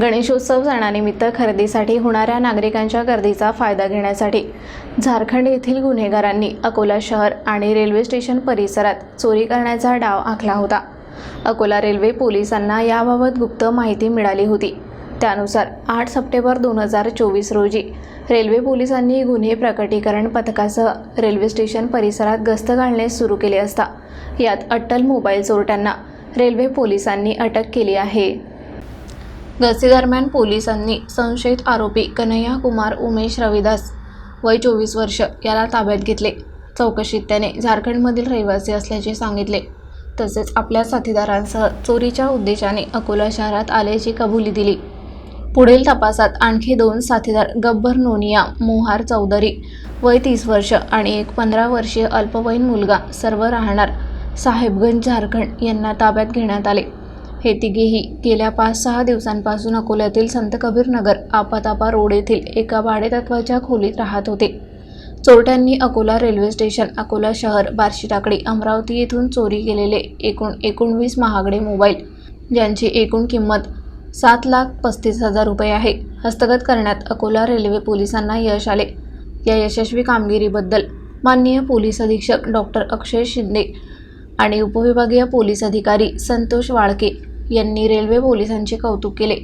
गणेशोत्सव सणानिमित्त खरेदीसाठी होणाऱ्या नागरिकांच्या गर्दीचा फायदा घेण्यासाठी झारखंड येथील गुन्हेगारांनी अकोला शहर आणि रेल्वे स्टेशन परिसरात चोरी करण्याचा डाव आखला होता. अकोला रेल्वे पोलिसांना याबाबत गुप्त माहिती मिळाली होती. त्यानुसार आठ सप्टेंबर दोन हजार चोवीस रोजी रेल्वे पोलिसांनी गुन्हे प्रकटीकरण पथकासह रेल्वे स्टेशन परिसरात गस्त घालणे सुरू केले असता यात अट्टल मोबाईल चोरट्यांना रेल्वे पोलिसांनी अटक केली आहे. गस्तीदरम्यान पोलिसांनी संशयित आरोपी कन्हैया कुमार उमेश रविदास वय चोवीस वर्ष याला ताब्यात घेतले. चौकशीत त्याने झारखंडमधील रहिवासी असल्याचे सांगितले. तसेच आपल्या साथीदारांसह चोरीच्या उद्देशाने अकोला शहरात आल्याची कबुली दिली. पुढील तपासात आणखी दोन साथीदार गब्बर नोनिया मोहार चौधरी वय तीस वर्ष आणि एक पंधरा वर्षीय अल्पवयीन मुलगा सर्व राहणार साहेबगंज झारखंड यांना ताब्यात घेण्यात आले. हे तिघेही गेल्या पाच सहा दिवसांपासून अकोल्यातील संत कबीरनगर आपातापा रोड येथील एका भाडेतत्वाच्या खोलीत राहत होते. चोरट्यांनी अकोला रेल्वे स्टेशन अकोला शहर बार्शी टाकडी अमरावती येथून चोरी केलेले एकूण एकोणवीस महागडे मोबाईल ज्यांची एकूण किंमत सात लाख पस्तीस हजार रुपये आहे हस्तगत करण्यात अकोला रेल्वे पोलिसांना यश आले. या यशस्वी कामगिरीबद्दल माननीय पोलीस अधीक्षक डॉक्टर अक्षय शिंदे आणि उपविभागीय पोलीस अधिकारी संतोष वाळके यांनी रेल्वे पोलिसांचे कौतुक केले.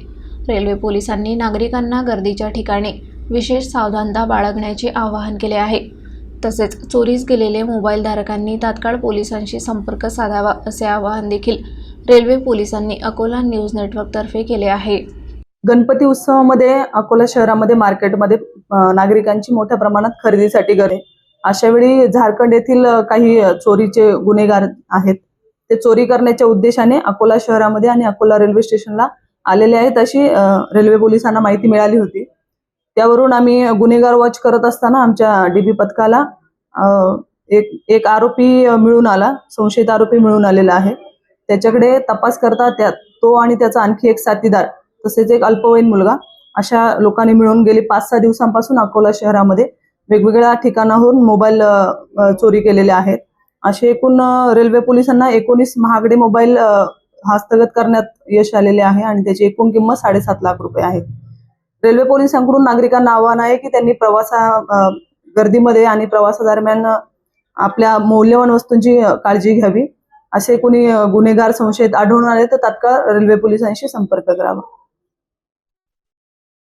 रेल्वे पोलिसांनी नागरिकांना गर्दीच्या ठिकाणी विशेष सावधानता बाळगण्याचे आवाहन केले आहे. तसेच चोरीस गेलेले मोबाईलधारकांनी तात्काळ पोलिसांशी संपर्क साधावा असे आवाहन देखील रेल्वे पोलिसांनी अकोला न्यूज नेटवर्कतर्फे केले आहे. गणपती उत्सवामध्ये अकोला शहरामध्ये मार्केटमध्ये नागरिकांची मोठ्या प्रमाणात खरेदीसाठी गरे अशा वेळी झारखंड येथील काही चोरीचे गुन्हेगार आहेत. ते चोरी करण्याच्या उद्देशाने अकोला शहरामध्ये आणि अकोला रेल्वे स्टेशनला आलेले आहेत अशी रेल्वे पोलिसांना माहिती मिळाली होती. त्यावरून आम्ही गुन्हेगार वॉच करत असताना आमच्या डीबी पथकाला एक एक आरोपी मिळून आला संशयित आरोपी मिळून आलेला आहे. त्याच्याकडे तपास करता त्या तो आणि त्याचा आणखी एक साथीदार तसेच एक अल्पवयीन मुलगा अशा लोकांनी मिळून गेली पाच सहा दिवसांपासून अकोला शहरामध्ये वेगवेगळ्या ठिकाणाहून मोबाईल चोरी केलेले आहेत. असे एकूण रेल्वे पोलिसांना एकोणीस महागडे मोबाईल हस्तगत करण्यात यश आलेले आहे आणि त्याची एकूण किंमत साडेसात लाख रुपये आहे. रेल्वे पोलिसांकडून नागरिकांना आव्हान आहे की त्यांनी प्रवासा गर्दीमध्ये आणि प्रवासादरम्यान आपल्या मौल्यवान वस्तूंची काळजी घ्यावी. असे कोणी गुन्हेगार संशयित आढळून आले तर तात्काळ रेल्वे पोलिसांशी संपर्क करावा.